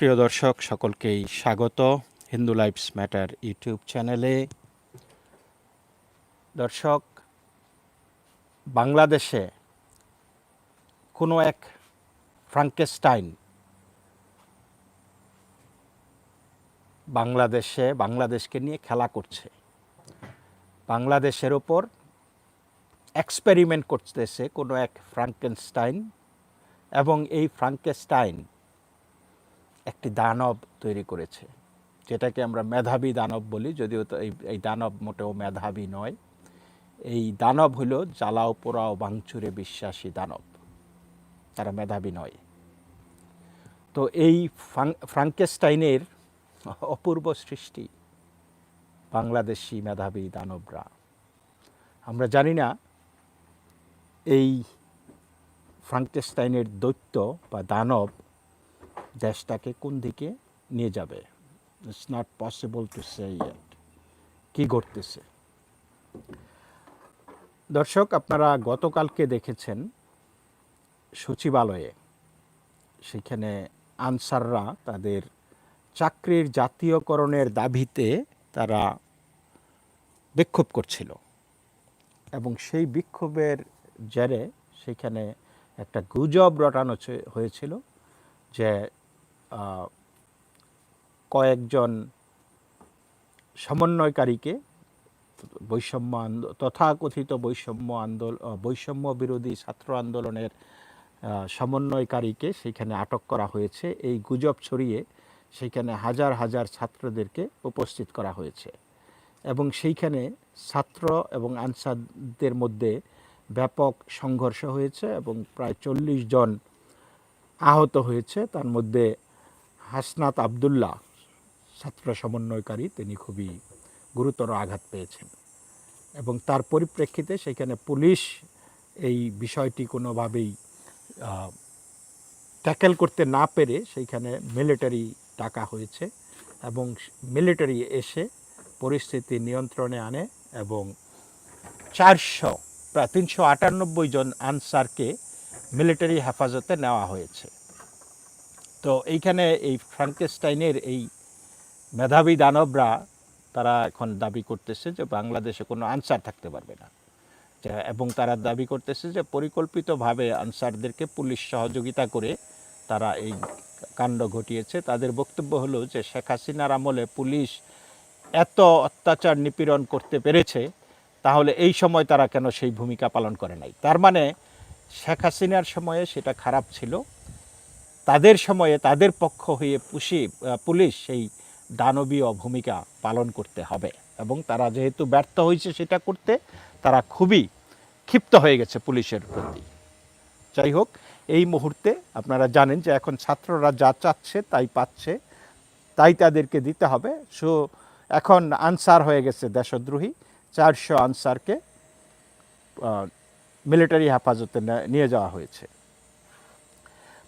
প্রিয় দর্শক, সকলকেই স্বাগত হিন্দু লাইফস ম্যাটার ইউটিউব চ্যানেলে। দর্শক, বাংলাদেশে কোনো এক ফ্রাঙ্কেস্টাইন বাংলাদেশে, বাংলাদেশকে নিয়ে খেলা করছে। বাংলাদেশের ওপর এক্সপেরিমেন্ট করতেছে কোনো এক ফ্রাঙ্কেনস্টাইন এবং এই ফ্রাঙ্কেস্টাইন একটি দানব তৈরি করেছে। যেটাকে আমরা মেধাবী দানব বলি, যদিও তো এই দানব মোটেও মেধাবী নয়। এই দানব হল জ্বালাও, পোড়াও, ভাঙচুরে বিশ্বাসী দানব। তারা মেধাবী নয়। তো এই ফ্রাং- ফ্রাঙ্কেস্টাইনের অপূর্ব সৃষ্টি, বাংলাদেশি মেধাবী দানবরা। আমরা জানি না এই ফ্রাঙ্কেস্টাইনের দৈত্য বা দানব দেশটাকে কোন দিকে নিয়ে যাবে? It's not possible to say yet কি ঘটতেছে? দর্শক, আপনারা গতকালকে দেখেছেন সচিবালয়ে, সেখানে আনসাররা তাদের চাকরির জাতীয়করণের দাবিতে তারা বিক্ষোভ করছিল। এবং সেই বিক্ষোভের জেরে সেখানে একটা গুজব রটানো হয়েছিল যে কয়েকজন সমন্বয়কারীকে বৈষম্য তথাকথিত বৈষম্য আন্দোলন বৈষম্য বিরোধী ছাত্র আন্দোলনের সমন্বয়কারীকে সেখানে আটক করা হয়েছে। এই গুজব ছড়িয়ে সেখানে হাজার হাজার ছাত্রদেরকে উপস্থিত করা হয়েছে। এবং সেইখানে ছাত্র এবং আনসারদের মধ্যে ব্যাপক সংঘর্ষ হয়েছে এবং প্রায় চল্লিশ জন আহত হয়েছে। তার মধ্যে হাসনাত আবদুল্লাহ, ছাত্র সমন্বয়কারী, তিনি খুবই গুরুতর আঘাত পেয়েছেন। এবং তার পরিপ্রেক্ষিতে সেখানে পুলিশ এই বিষয়টি কোনোভাবেই ট্যাকেল করতে না পেরে সেইখানে মিলিটারি ডাকা হয়েছে এবং মিলিটারি এসে পরিস্থিতি নিয়ন্ত্রণে আনে এবং চারশো, প্রায় তিনশো আটানব্বই জন আনসারকে মিলিটারি হেফাজতে নেওয়া হয়েছে। তো এইখানে এই ফ্রাঙ্কেস্টাইনের এই মেধাবী দানবরা তারা এখন দাবি করতেছে যে বাংলাদেশে কোনো আনসার থাকতে পারবে না। এবং তারা দাবি করতেছে যে পরিকল্পিতভাবে আনসারদেরকে পুলিশ সহযোগিতা করে তারা এই কাণ্ড ঘটিয়েছে। তাদের বক্তব্য হলো যে, শেখ হাসিনার আমলে পুলিশ এত অত্যাচার নিপীড়ন করতে পেরেছে, তাহলে এই সময় তারা কেন সেই ভূমিকা পালন করে নাই? তার মানে শেখ হাসিনার সময়ে সেটা খারাপ ছিল। তাদের সময়ে তাদের পক্ষ হয়ে পুষি পুলিশ সেই দানবীয় ভূমিকা পালন করতে হবে। এবং তারা যেহেতু ব্যর্থ হয়েছে সেটা করতে, তারা খুবই ক্ষিপ্ত হয়ে গেছে পুলিশের প্রতি। যাই হোক, এই মুহূর্তে আপনারা জানেন যে এখন ছাত্ররা যা চাচ্ছে তাই পাচ্ছে, তাই তাদেরকে দিতে হবে। সো, এখন আনসার হয়ে গেছে দেশদ্রোহী। চারশো আনসারকে মিলিটারি হেফাজতে নিয়ে যাওয়া হয়েছে।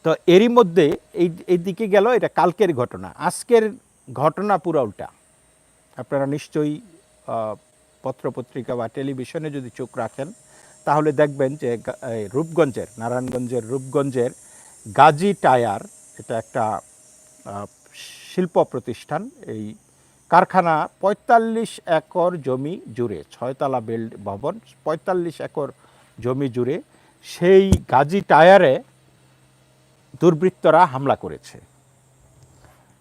তো এরই মধ্যে এই এই দিকে গেল, এটা কালকের ঘটনা। আজকের ঘটনা পুরো উল্টা। আপনারা নিশ্চয়ই পত্রপত্রিকা বা টেলিভিশনে যদি চোখ রাখেন, তাহলে দেখবেন যে রূপগঞ্জের, নারায়ণগঞ্জের রূপগঞ্জের গাজী টায়ার, এটা একটা শিল্প প্রতিষ্ঠান, এই কারখানা পঁয়তাল্লিশ একর জমি জুড়ে, ছয়তলা বিল্ড ভবন, পঁয়তাল্লিশ একর জমি জুড়ে, সেই গাজী টায়ারে দুর্বৃত্তরা হামলা করেছে।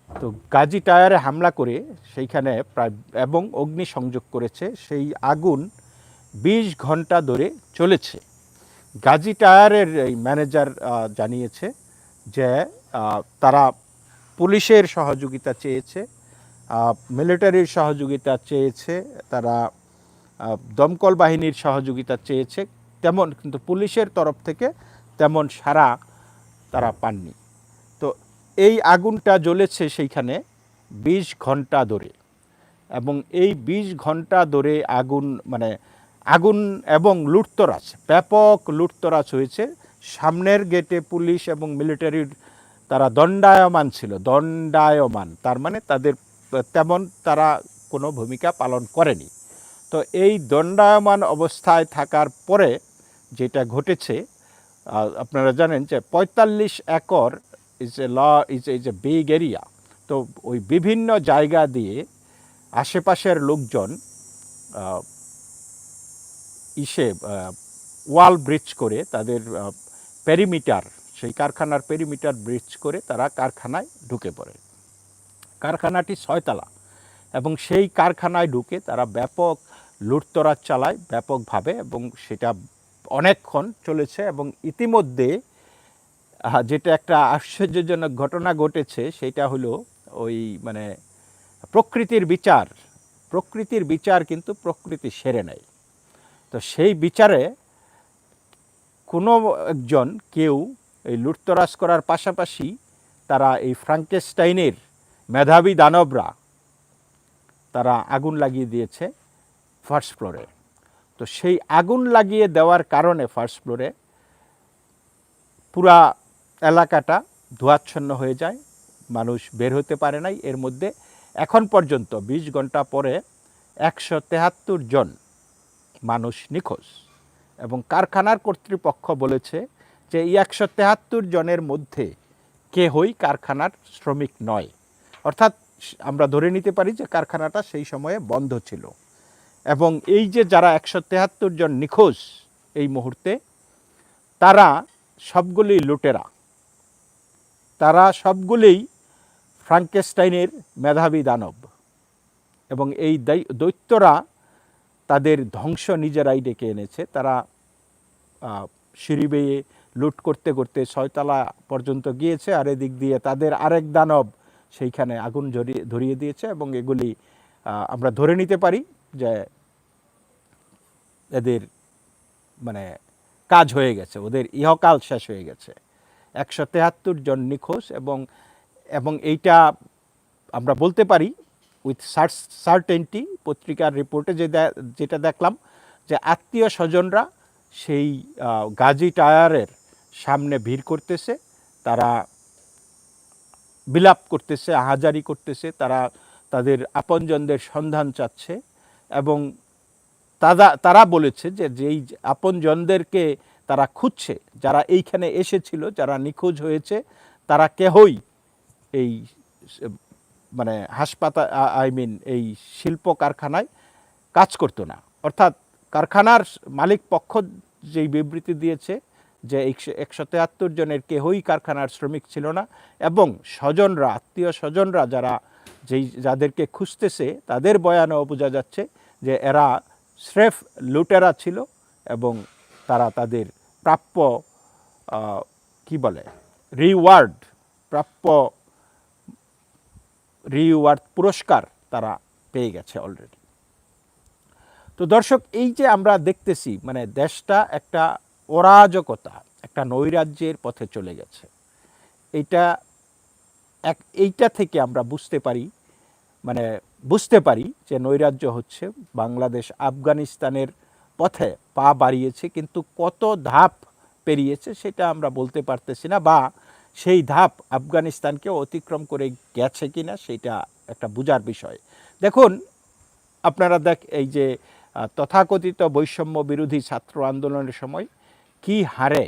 তো গাজী টায়ারে হামলা করে সেইখানে প্রায়, এবং অগ্নিসংযোগ করেছে, সেই আগুন বিশ ঘণ্টা ধরে চলেছে। গাজী টায়ারের এই ম্যানেজার জানিয়েছে যে তারা পুলিশের সহযোগিতা চেয়েছে মিলিটারির সহযোগিতা চেয়েছে, তারা দমকল বাহিনীর সহযোগিতা চেয়েছে, তেমন, কিন্তু পুলিশের তরফ থেকে তেমন সারা তারা পাননি। তো এই আগুনটা জ্বলেছে সেইখানে বিশ ঘণ্টা ধরে। এবং এই বিশ ঘণ্টা ধরে আগুন মানে আগুন এবং লুটতরাজ, ব্যাপক লুটতরাজ হয়েছে। সামনের গেটে পুলিশ এবং মিলিটারির তারা দণ্ডায়মান ছিল, দণ্ডায়মান। তার মানে তাদের তেমন তারা কোনো ভূমিকা পালন করেনি। তো এই দণ্ডায়মান অবস্থায় থাকার পরে যেটা ঘটেছে আপনারা জানেন যে পঁয়তাল্লিশ acre is a law is is a big area তো ওই বিভিন্ন জায়গা দিয়ে আশেপাশের লোকজন ইসে ওয়াল ব্রিজ করে তাদের পেরিমিটার সেই কারখানার পেরিমিটার ব্রিজ করে তারা কারখানায় ঢুকে পড়ে। কারখানাটি ছয়তলা এবং সেই কারখানায় ঢুকে তারা ব্যাপক লুটতরাজ চালায়, ব্যাপকভাবে এবং সেটা অনেকক্ষণ চলেছে এবং ইতিমধ্যে যেটা একটা আশ্চর্যজনক ঘটনা ঘটেছে, সেটা হলো ওই মানে প্রকৃতির বিচার। প্রকৃতির বিচার কিন্তু প্রকৃতি সেরে নেয়। তো সেই বিচারে কোনো একজন, কেউ এই লুটতরাজ করার পাশাপাশি তারা এই ফ্রাঙ্কেস্টাইনের মেধাবী দানবরা, তারা আগুন লাগিয়ে দিয়েছে ফার্স্ট ফ্লোরে। তো সেই আগুন লাগিয়ে দেওয়ার কারণে ফার্স্ট ফ্লোরে পুরা এলাকাটা ধোয়াচ্ছন্ন হয়ে যায়, মানুষ বের হতে পারে নাই। এর মধ্যে এখন পর্যন্ত বিশ ঘণ্টা পরে একশো তেহাত্তর জন মানুষ নিখোঁজ এবং কারখানার কর্তৃপক্ষ বলেছে যে এই একশো তেহাত্তর জনের মধ্যে কেহই কারখানার শ্রমিক নয়। অর্থাৎ আমরা ধরে নিতে পারি যে কারখানাটা সেই সময়ে বন্ধ ছিল। এবং এই যে যারা একশো তেহাত্তর জন নিখোঁজ এই মুহূর্তে, তারা সবগুলি লুটেরা। তারা সবগুলোই ফ্রাঙ্কেস্টাইনের মেধাবী দানব এবং এই দৈত্যরা তাদের ধ্বংস নিজেরাই ডেকে এনেছে। তারা সিঁড়ি বেয়ে লুট করতে করতে ছয়তলা পর্যন্ত গিয়েছে আর এদিক দিয়ে তাদের আরেক দানব সেইখানে আগুন ধরিয়ে দিয়েছে এবং এগুলি আমরা ধরে নিতে পারি। যে এদের মানে কাজ হয়ে গেছে, ওদের ইহকাল শেষ হয়ে গেছে। একশো তেহাত্তর জন নিখোঁজ এবং এবং এইটা আমরা বলতে পারি উইথ সার্টেনটি পত্রিকার রিপোর্টে যে যেটা দেখলাম যে আত্মীয় স্বজনরা সেই গাজী টায়ারের সামনে ভিড় করতেছে, তারা বিলাপ করতেছে আহাজারি করতেছে, তারা তাদের আপনজনদের সন্ধান চাচ্ছে। এবং তারা তারা বলেছে যে যেই আপনজনদেরকে তারা খুঁজছে, যারা এইখানে এসেছিল, যারা নিখোঁজ হয়েছে, তারা কেহই এই মানে হাসপাতাল আই মিন এই শিল্প কারখানায় কাজ করতো না। অর্থাৎ কারখানার মালিক পক্ষ যেই বিবৃতি দিয়েছে যে একশো তেহাত্তর জনের কেহই কারখানার শ্রমিক ছিল না এবং স্বজনরা, আত্মীয় স্বজনরা যারা যেই, যাদেরকে খুঁজতেছে, তাদের বয়ানেও বোঝা যাচ্ছে যে এরা স্রেফ লুটেরা ছিল এবং তারা তাদের প্রাপ্য কি বলে রিওয়ার্ড প্রাপ্য রিওয়ার্ড পুরস্কার তারা পেয়ে গেছে অলরেডি তো দর্শক, এই যে আমরা দেখতেছি মানে দেশটা একটা অরাজকতা, একটা নৈরাজ্যের পথে চলে গেছে। এইটা এক, এইটা থেকে আমরা বুঝতে পারি মানে বুঝতে পারি যে নৈরাজ্য হচ্ছে বাংলাদেশ আফগানিস্তানের পথে পা বাড়িয়েছে, কিন্তু কত ধাপ পেরিয়েছে সেটা আমরা বলতে পারতেছি না বা সেই ধাপ আফগানিস্তানকে অতিক্রম করে গেছে কিনা সেটা একটা বোঝার বিষয়। দেখুন, আপনারা দেখ, এই যে তথাকথিত বৈষম্য বিরোধী ছাত্র আন্দোলনের সময় কি হারে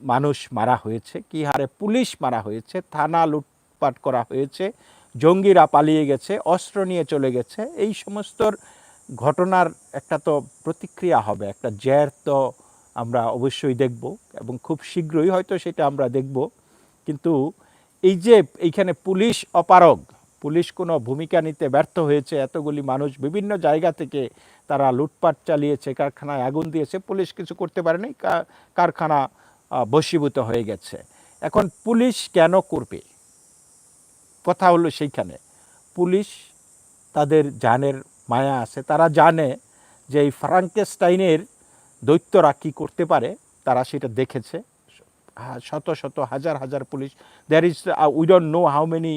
মানুষ মারা হয়েছে, কি হারে পুলিশ মারা হয়েছে, থানা লুটপাট করা হয়েছে জঙ্গিরা পালিয়ে গেছে অস্ত্র নিয়ে চলে গেছে। এই সমস্ত ঘটনার একটা তো প্রতিক্রিয়া হবে একটা জ্যার তো আমরা অবশ্যই দেখব এবং খুব শীঘ্রই হয়তো সেটা আমরা দেখব। কিন্তু এই যে এইখানে পুলিশ অপারগ পুলিশ কোনো ভূমিকা নিতে ব্যর্থ হয়েছে এতগুলি মানুষ বিভিন্ন জায়গা থেকে তারা লুটপাট চালিয়েছে কারখানায় আগুন দিয়েছে পুলিশ কিছু করতে পারেনি কারখানা আহ, বশীভূত হয়ে গেছে। এখন পুলিশ কেন করবে? কথা হলো সেইখানে। পুলিশ তাদের জানের মায়া আছে। তারা জানে যে এই ফ্রাঙ্কেস্টাইনের দৈত্যরা কী করতে পারে। তারা সেটা দেখেছে। শত শত, হাজার হাজার police. There is we don't know how many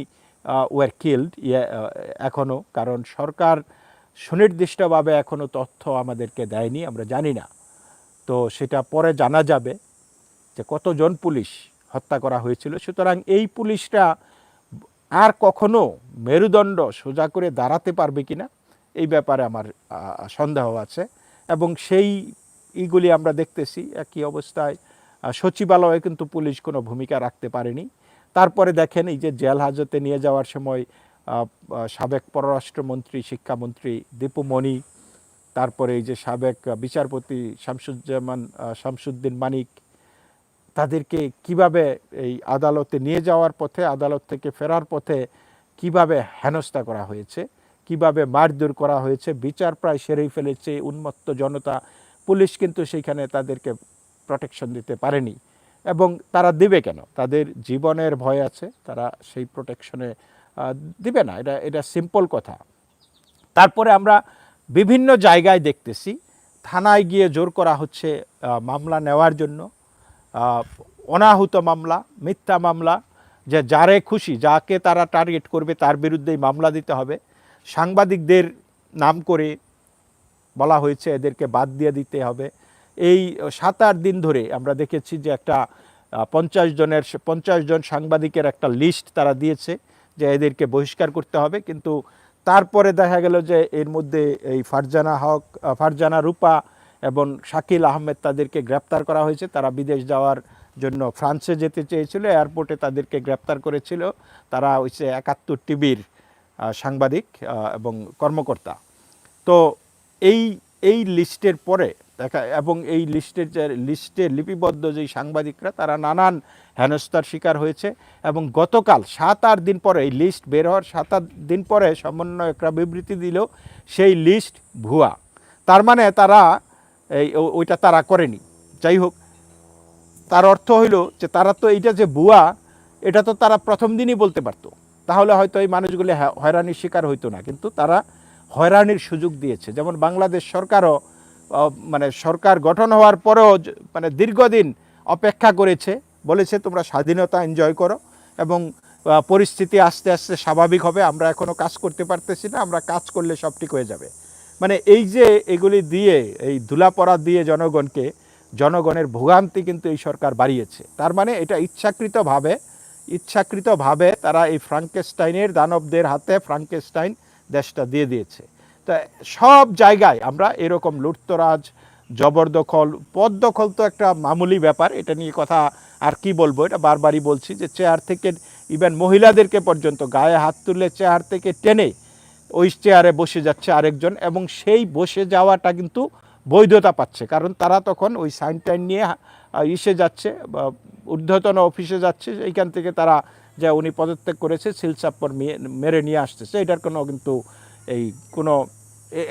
were killed এখনও কারণ সরকার সুনির্দিষ্টভাবে এখনও তথ্য আমাদেরকে দেয়নি, আমরা জানি না। তো সেটা পরে জানা যাবে যে কতজন পুলিশ হত্যা করা হয়েছিল। সুতরাং এই পুলিশরা আর কখনো মেরুদণ্ড সোজা করে দাঁড়াতে পারবে কিনা এই ব্যাপারে আমার সন্দেহ আছে। এবং সেই ইগুলি আমরা দেখতেছি, একই অবস্থায় সচিবালয়ে কিন্তু পুলিশ কোনো ভূমিকা রাখতে পারেনি। তারপরে দেখেন এই যে জেল হাজতে নিয়ে যাওয়ার সময় সাবেক পররাষ্ট্রমন্ত্রী, শিক্ষামন্ত্রী দীপু মণি তারপরে এই যে সাবেক বিচারপতি শামসুজ্জামান শামসুদ্দিন মানিক তাদেরকে কীভাবে এই আদালতে নিয়ে যাওয়ার পথে, আদালত থেকে ফেরার পথে কীভাবে হেনস্থা করা হয়েছে, কীভাবে মারধর করা হয়েছে, বিচার প্রায় সেরেই ফেলেছে উন্মত্ত জনতা, পুলিশ কিন্তু সেইখানে তাদেরকে প্রোটেকশন দিতে পারেনি। এবং তারা দিবে কেন? তাদের জীবনের ভয় আছে, তারা সেই প্রোটেকশনে দিবে না। এটা এটা সিম্পল কথা। তারপরে আমরা বিভিন্ন জায়গায় দেখতেছি, থানায় গিয়ে জোর করা হচ্ছে মামলা নেওয়ার জন্য। অনাহুত মামলা, মিথ্যা মামলা, যে যারে খুশি, যাকে তারা টার্গেট করবে, তার বিরুদ্ধেই মামলা দিতে হবে। সাংবাদিকদের নাম করে বলা হয়েছে, এদেরকে বাদ দিয়ে দিতে হবে। এই সাত আট দিন ধরে আমরা দেখেছি যে একটা পঞ্চাশ জনের, পঞ্চাশ জন সাংবাদিকের একটা লিস্ট তারা দিয়েছে, যে এদেরকে বহিষ্কার করতে হবে। কিন্তু তারপরে দেখা গেল যে এর মধ্যে এই ফারজানা হক ফারজানা রূপা এবং শাকিল আহমেদ তাদেরকে গ্রেপ্তার করা হয়েছে। তারা বিদেশ যাওয়ার জন্য ফ্রান্সে যেতে চেয়েছিল, এয়ারপোর্টে তাদেরকে গ্রেপ্তার করেছিল। তারা হচ্ছে একাত্তর টিভির সাংবাদিক এবং কর্মকর্তা। তো এই এই লিস্টের পরে দেখা, এবং এই লিস্টের যে, লিস্টে লিপিবদ্ধ যেই সাংবাদিকরা, তারা নানান হেনস্থার শিকার হয়েছে এবং গতকাল সাত আট দিন পরে, এই লিস্ট বের হওয়ার সাত আট দিন পরে সমন্বয়করা বিবৃতি দিল, সেই লিস্ট ভুয়া। তার মানে তারা এই ওইটা তারা করেনি। যাই হোক, তার অর্থ হইল যে তারা তো এইটা যে ভুয়া এটা তো তারা প্রথম দিনই বলতে পারতো। তাহলে হয়তো এই মানুষগুলি হয়রানির শিকার হইতো না, কিন্তু তারা হয়রানির সুযোগ দিয়েছে। যেমন বাংলাদেশ সরকারও মানে সরকার গঠন হওয়ার পরেও মানে দীর্ঘদিন অপেক্ষা করেছে, বলেছে তোমরা স্বাধীনতা এনজয় করো এবং পরিস্থিতি আস্তে আস্তে স্বাভাবিক হবে, আমরা এখনও কাজ করতে পারতেছি না, আমরা কাজ করলে সব ঠিক হয়ে যাবে। মানে এই যে এগুলি দিয়ে, এই ধুলাপড়া দিয়ে জনগণকে, জনগণের ভোগান্তি কিন্তু এই সরকার বাড়িয়েছে। তার মানে এটা ইচ্ছাকৃতভাবে ইচ্ছাকৃতভাবে তারা এই ফ্রাঙ্কেস্টাইনের দানবদের হাতে ফ্রাঙ্কেস্টাইন দেশটা দিয়ে দিয়েছে। তা সব জায়গায় আমরা এরকম লুটতরাজ, জবরদখল পদ দখল তো একটা মামুলি ব্যাপার, এটা নিয়ে কথা আর কি বলব? এটা বারবারই বলছি যে চেয়ার থেকে ইভেন মহিলাদেরকে পর্যন্ত গায়ে হাত তুলে চেয়ার থেকে টেনে ওই চেয়ারে বসে যাচ্ছে আরেকজন এবং সেই বসে যাওয়াটা কিন্তু বৈধতা পাচ্ছে। কারণ তারা তখন ওই সাইন টাইন নিয়ে ইসে যাচ্ছে বা ঊর্ধ্বতন অফিসে যাচ্ছে। এইখান থেকে তারা যে উনি পদত্যাগ করেছে, সিলচাপ্পর মেরে নিয়ে আসতেছে এটার কোনো কিন্তু এই কোনো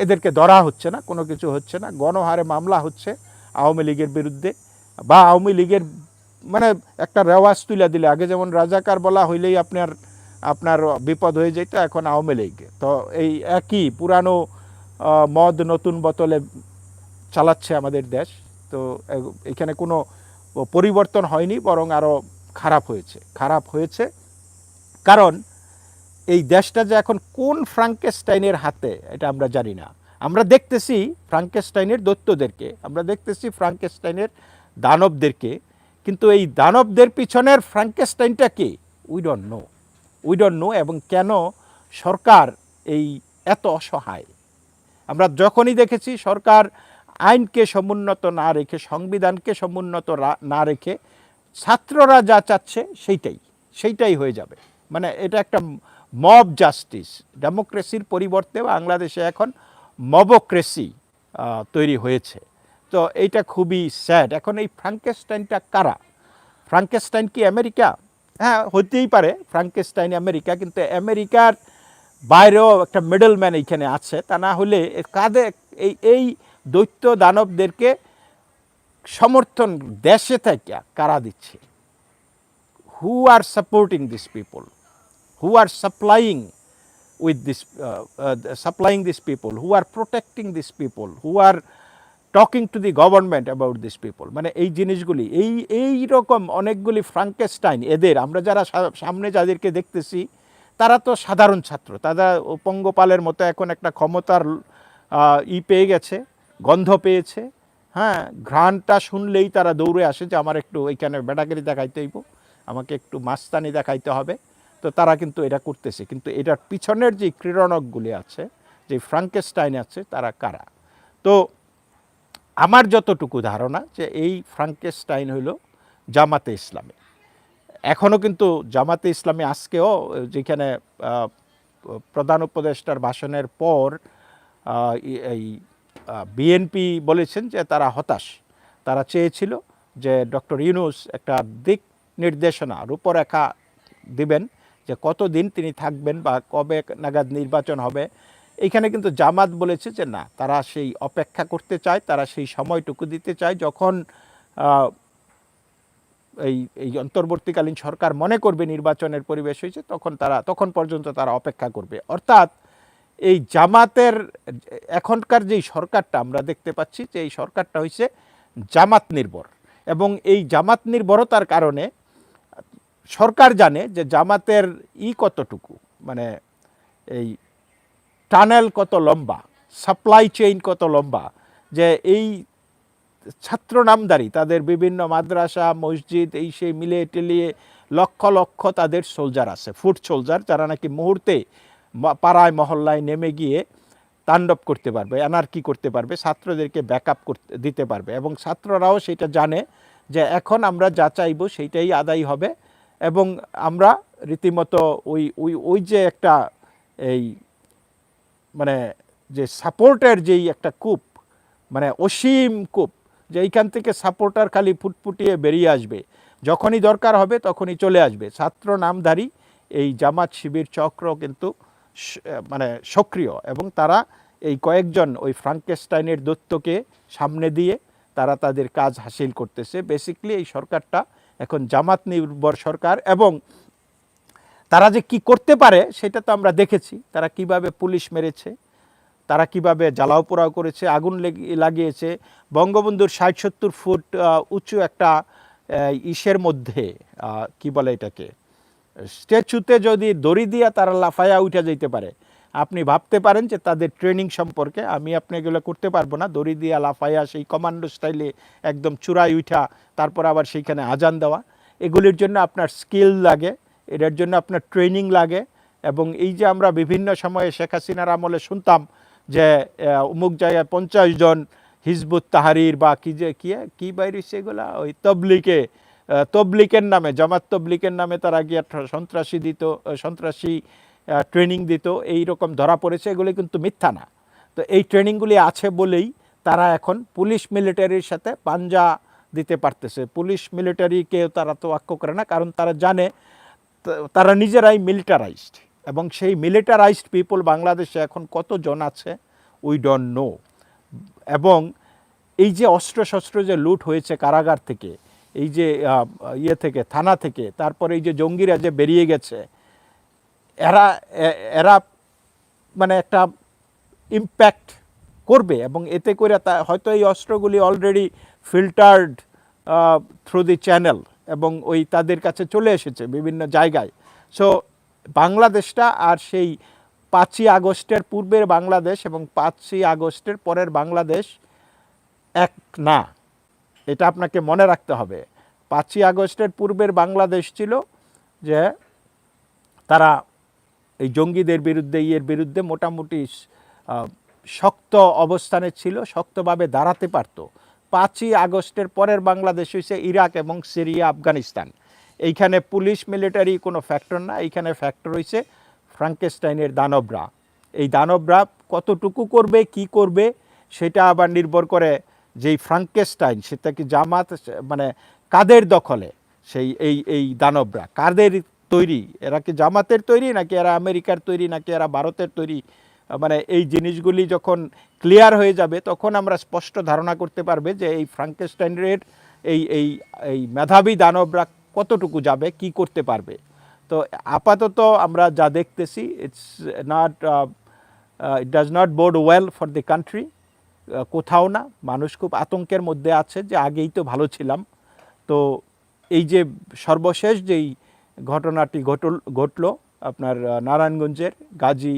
এদেরকে ধরা হচ্ছে না, কোনো কিছু হচ্ছে না। গণহারে মামলা হচ্ছে আওয়ামী লীগের বিরুদ্ধে বা আওয়ামী লীগের মানে একটা রেওয়াজ তুলে দিলে। আগে যেমন রাজাকার বলা হইলেই আপনার আপনার বিপদ হয়ে যেত, এখন আওয়ামী লীগ। তো এই একই পুরানো মদ নতুন বোতলে চালাচ্ছে আমাদের দেশ। তো এখানে কোনো পরিবর্তন হয়নি, বরং আরও খারাপ হয়েছে খারাপ হয়েছে। কারণ এই দেশটা যে এখন কোন ফ্রাঙ্কেস্টাইনের হাতে, এটা আমরা জানি না। আমরা দেখতেছি ফ্রাঙ্কেস্টাইনের দৈত্যদেরকে, আমরা দেখতেছি ফ্রাঙ্কেস্টাইনের দানবদেরকে। কিন্তু এই দানবদের পিছনের ফ্রাঙ্কেস্টাইনটা কে? We don't know we don't know এবং কেন সরকার এই এত অসহায়। আমরা যখনই দেখেছি সরকার আইনকে সমুন্নত না রেখে, সংবিধানকে সমুন্নত না রেখে ছাত্ররা যা চাচ্ছে সেইটাই সেইটাই হয়ে যাবে। মানে এটা একটা মব জাস্টিস ডেমোক্রেসির পরিবর্তে বাংলাদেশে এখন মবক্রেসি তৈরি হয়েছে। তো এইটা খুবই স্যাড এখন এই ফ্রাঙ্কেস্টাইনটা কারা? ফ্রাঙ্কেস্টাইন কি আমেরিকা হ্যাঁ হতেই পারে। ফ্রাঙ্কেস্টাইন আমেরিকা কিন্তু আমেরিকার বাইরেও একটা মিডলম্যান এইখানে আছে। তা না হলে এ কাদের এই এই দৈত্য দানবদেরকে সমর্থন দেশে থেকে কারা দিচ্ছে? Who are supporting this people who are supplying uh, uh, supplying these people? Who are protecting these people? Who are talking to the government about this people. মানে এই জিনিসগুলি, এই এই রকম অনেকগুলি ফ্রাঙ্কেস্টাইন এদের, আমরা যারা সামনে যাদেরকে দেখতেছি, তারা তো সাধারণ ছাত্র। তারা পঙ্গপালের মতো এখন একটা ক্ষমতার ই পেয়ে গেছে, গন্ধ পেয়েছে। হ্যাঁ ঘ্রাণটা শুনলেই তারা দৌড়ে আসে যে, আমার একটু ওইখানে বেটাগিরি দেখাইতে হইব, আমাকে একটু মাস্তানি দেখাইতে হবে। তো তারা কিন্তু এটা করতেছে। কিন্তু এটার পিছনের যে ক্রীড়নকগুলি আছে, যে ফ্রাঙ্কেস্টাইন আছে, তারা কারা? তো আমার যতটুকু ধারণা যে এই ফ্রাঙ্কেস্টাইন হইল জামাতে ইসলামী। এখনও কিন্তু জামাতে ইসলামী আজকেও যেখানে প্রধান উপদেষ্টার ভাষণের পর এই বিএনপি বলেছেন যে তারা হতাশ। তারা চেয়েছিল যে ডক্টর ইউনুস একটা দিক নির্দেশনা, রূপরেখা দিবেন যে কতদিন তিনি থাকবেন বা কবে নাগাদ নির্বাচন হবে এইখানে কিন্তু জামাত বলেছে যে না, তারা সেই অপেক্ষা করতে চায়, তারা সেই সময়টুকু দিতে চায়। যখন এই এই অন্তর্বর্তীকালীন সরকার মনে করবে নির্বাচনের পরিবেশ হয়েছে, তখন তারা, তখন পর্যন্ত তারা অপেক্ষা করবে। অর্থাৎ এই জামাতের, এখনকার যেই সরকারটা আমরা দেখতে পাচ্ছি, যে এই সরকারটা হয়েছে জামাত নির্ভর। এবং এই জামাত নির্ভরতার কারণে সরকার জানে যে জামাতের ই কতটুকু মানে এই টানেল কত লম্বা সাপ্লাই চেইন কত লম্বা, যে এই ছাত্র নামদারি, তাদের বিভিন্ন মাদ্রাসা, মসজিদ, এই সেই মিলে টেলিয়ে লক্ষ লক্ষ তাদের সোলজার আছে ফুট সোলজার যারা নাকি মুহূর্তে পাড়ায়, মহল্লায় নেমে গিয়ে তাণ্ডব করতে পারবে এনার্কি করতে পারবে, ছাত্রদেরকে ব্যাকআপ করতে দিতে পারবে এবং ছাত্ররাও সেটা জানে যে এখন আমরা যা চাইব সেইটাই আদায় হবে এবং আমরা রীতিমতো ওই ওই ওই যে একটা এই মানে যে সাপোর্টের যেই একটা কূপ মানে অসীম কূপ, যে এইখান থেকে সাপোর্টার খালি ফুটফুটিয়ে বেরিয়ে আসবে। যখনই দরকার হবে তখনই চলে আসবে। ছাত্র নামধারী এই জামাত শিবির চক্র কিন্তু মানে সক্রিয় এবং তারা এই কয়েকজন ওই ফ্রাঙ্কেস্টাইনের দত্তকে সামনে দিয়ে তারা তাদের কাজ হাসিল করতেছে। বেসিকলি এই সরকারটা এখন জামাত নির্ভর সরকার এবং তারা যে কি করতে পারে সেটা তো আমরা দেখেছি। তারা কীভাবে পুলিশ মেরেছে, তারা কীভাবে জ্বালাও পোড়াও করেছে, আগুন লেগে- লাগিয়েছে। বঙ্গবন্ধুর ষাট সত্তর ফুট উঁচু একটা ইসের মধ্যে কি বলে এটাকে? স্ট্যাচুতে যদি দড়ি দিয়া তারা লাফায়া উঠে যেতে পারে, আপনি ভাবতে পারেন যে তাদের ট্রেনিং সম্পর্কে আমি আপনি এগুলো করতে পারব না। দড়ি দিয়া লাফায়া সেই কমান্ডো স্টাইলে একদম চূড়ায় উঠা তারপর আবার সেইখানে আজান দেওয়া। এগুলির জন্য আপনার স্কিল লাগে এটার জন্য আপনার ট্রেনিং লাগে এবং এই যে আমরা বিভিন্ন সময়ে শেখ হাসিনার আমলে শুনতাম যে অমুক জায়গায় পঞ্চাশ জন হিজবুত তাহারির বা কি যে, কি কি বাইরে সেগুলা ওই তবলিকে তবলিকের নামে, জামাত তবলিকের নামে তারা গিয়ে সন্ত্রাসী দিত সন্ত্রাসী ট্রেনিং দিত। এই রকম ধরা পড়েছে, এগুলি কিন্তু মিথ্যা না। তো এই ট্রেনিংগুলি আছে বলেই তারা এখন পুলিশ মিলিটারির সাথে পাঞ্জা দিতে পারতেছে। পুলিশ মিলিটারিকেও তারা তো আক্ষ করে না, কারণ তারা জানে তারা নিজেরাই মিলিটারাইজড এবং সেই মিলিটারাইজড পিপল বাংলাদেশে এখন কতজন আছে উই ডোন্ট নো এবং এই যে অস্ত্র শস্ত্র যে লুট হয়েছে কারাগার থেকে, এই যে ইয়ে থেকে, থানা থেকে, তারপরে এই যে জঙ্গিরা যে বেরিয়ে গেছে, এরা এরা মানে একটা ইম্প্যাক্ট করবে এবং এতে করে তা, হয়তো এই অস্ত্রগুলি already filtered through the channel এবং ওই তাদের কাছে চলে এসেছে বিভিন্ন জায়গায়। সো বাংলাদেশটা আর সেই পাঁচই আগস্টের পূর্বের বাংলাদেশ এবং পাঁচই আগস্টের পরের বাংলাদেশ এক না। এটা আপনাকে মনে রাখতে হবে। পাঁচই আগস্টের পূর্বের বাংলাদেশ ছিল যে তারা এই জঙ্গিদের বিরুদ্ধে, ইয়ের বিরুদ্ধে মোটামুটি শক্ত অবস্থানে ছিল, শক্তভাবে দাঁড়াতে পারত। পাঁচই আগস্টের পরের বাংলাদেশ হয়েছে ইরাক এবং সিরিয়া, আফগানিস্তান। এইখানে পুলিশ, মিলিটারি কোনো ফ্যাক্টর না, এইখানে ফ্যাক্টর হয়েছে ফ্রাঙ্কেস্টাইনের দানবরা। এই দানবরা কতটুকু করবে, কি করবে, সেটা আবার নির্ভর করে যেই ফ্রাঙ্কেস্টাইন সেটা কি জামাত মানে কাদের দখলে সেই, এই এই দানবরা? কাদের তৈরি? এরা কি জামাতের তৈরি নাকি এরা আমেরিকার তৈরি নাকি এরা ভারতের তৈরি? মানে এই জিনিসগুলি যখন ক্লিয়ার হয়ে যাবে, তখন আমরা স্পষ্ট ধারণা করতে পারবে যে এই ফ্রাঙ্কেস্টাইনের এই এই এই মেধাবী দানবরা কতটুকু যাবে, কি করতে পারবে। তো আপাতত আমরা যা দেখতেছি it's not it does not bode well for the country কোথাও না, মানুষ খুব আতঙ্কের মধ্যে আছে যে আগেই তো ভালো ছিলাম। তো এই যে সর্বশেষ যেই ঘটনাটি ঘটল, ঘটলো আপনার নারায়ণগঞ্জের গাজী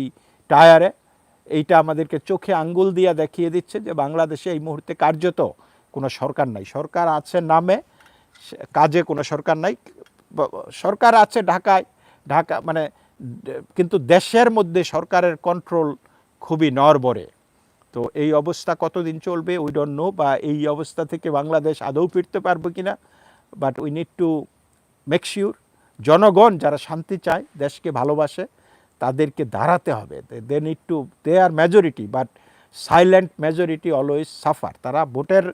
টায়ারে, এইটা আমাদেরকে চোখে আঙ্গুল দিয়া দেখিয়ে দিচ্ছে যে বাংলাদেশে এই মুহূর্তে কার্যত কোনো সরকার নাই। সরকার আছে নামে কাজে কোনো সরকার নাই। সরকার আছে ঢাকায়, ঢাকা মানে কিন্তু দেশের মধ্যে সরকারের কন্ট্রোল খুবই নরবরে তো এই অবস্থা কতদিন চলবে উই ডোন্ট নো বা এই অবস্থা থেকে বাংলাদেশ আদৌ ফিরতে পারবে কিনা but we need to make sure জনগণ যারা শান্তি চায়, দেশকে ভালোবাসে তাদেরকে দাঁড়াতে হবে। They need to they are majority but silent majority always suffer তারা ভোটের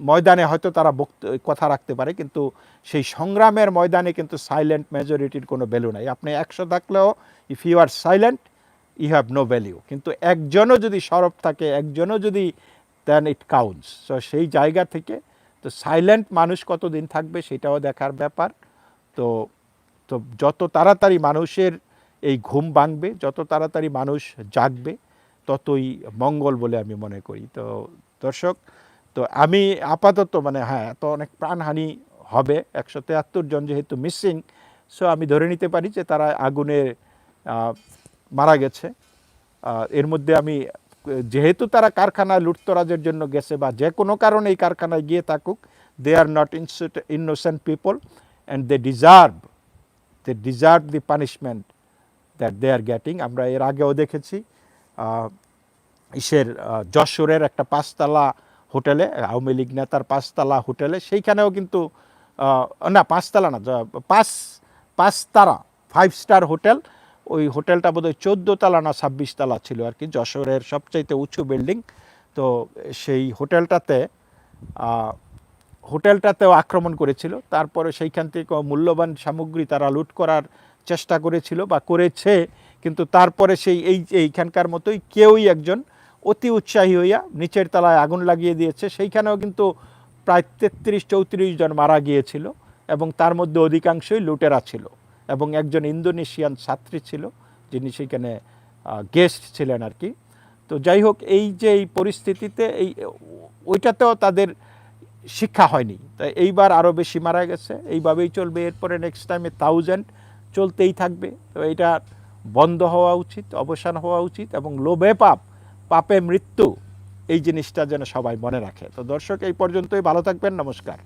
ময়দানে হয়তো তারা বক্ত- কথা রাখতে পারে, কিন্তু সেই সংগ্রামের ময়দানে কিন্তু সাইলেন্ট মেজরিটির কোনো ভ্যালু নাই। আপনি একশো থাকলেও if you are silent you have no value কিন্তু একজনও যদি সরব থাকে, একজনও যদি দেন ইট কাউন্টস সো সেই জায়গা থেকে তো সাইলেন্ট মানুষ কতদিন থাকবে সেটাও দেখার ব্যাপার। তো তো যত তাড়াতাড়ি মানুষের এই ঘুম ভাঙবে যত তাড়াতাড়ি মানুষ জাগবে, ততই মঙ্গল বলে আমি মনে করি। তো দর্শক, তো আমি আপাতত মানে হ্যাঁ তো অনেক প্রাণহানি হবে, একশো তেহাত্তর জন যেহেতু মিসিং সো আমি ধরে নিতে পারি যে তারা আগুনে মারা গেছে। এর মধ্যে আমি, যেহেতু তারা কারখানায় লুটতরাজের জন্য গেছে বা যে কোনো কারণে এই কারখানায় গিয়ে থাকুক they are not innocent people and they deserve they deserve the punishment that they are getting আমরা এর আগেও দেখেছি ইসের যশোরের একটা পাঁচতলা হোটেলে, আওয়ামী লীগ নেতার পাঁচতলা হোটেলে, সেইখানেও কিন্তু না, পাঁচতলা না পাঁচ পাঁচ তারা ফাইভ স্টার হোটেল, ওই হোটেলটা বোধহয় চোদ্দ তালা না ছাব্বিশ তালা ছিল আর কি, যশোরের সবচাইতে উঁচু বিল্ডিং। তো সেই হোটেলটাতে হোটেলটাতেও আক্রমণ করেছিল। তারপরে সেইখান থেকে মূল্যবান সামগ্রী তারা লুট করার চেষ্টা করেছিল বা করেছে, কিন্তু তারপরে সেই এই, এইখানকার মতোই কেউই একজন অতি উৎসাহী হইয়া নিচের তলায় আগুন লাগিয়ে দিয়েছে। সেইখানেও কিন্তু প্রায় তেত্রিশ, চৌত্রিশ জন মারা গিয়েছিল এবং তার মধ্যে অধিকাংশই লুটেরা ছিল এবং একজন ইন্দোনেশিয়ান ছাত্রী ছিল যিনি সেখানে গেস্ট ছিলেন আর কি। তো যাই হোক, এই যে এই পরিস্থিতিতে এই, ওইটাতেও তাদের শিক্ষা হয়নি। তাই এইবার আরও বেশি মারা গেছে। এইভাবেই চলবে। এরপরে নেক্সট টাইমে থাউজেন্ড চলতেই থাকবে। তো এটা বন্ধ হওয়া উচিত, অবসান হওয়া উচিত এবং লোভে পাপ, পাপে মৃত্যু, এই জিনিসটা যেন সবাই মনে রাখে। তো দর্শক, এই পর্যন্তই। ভালো থাকবেন, নমস্কার।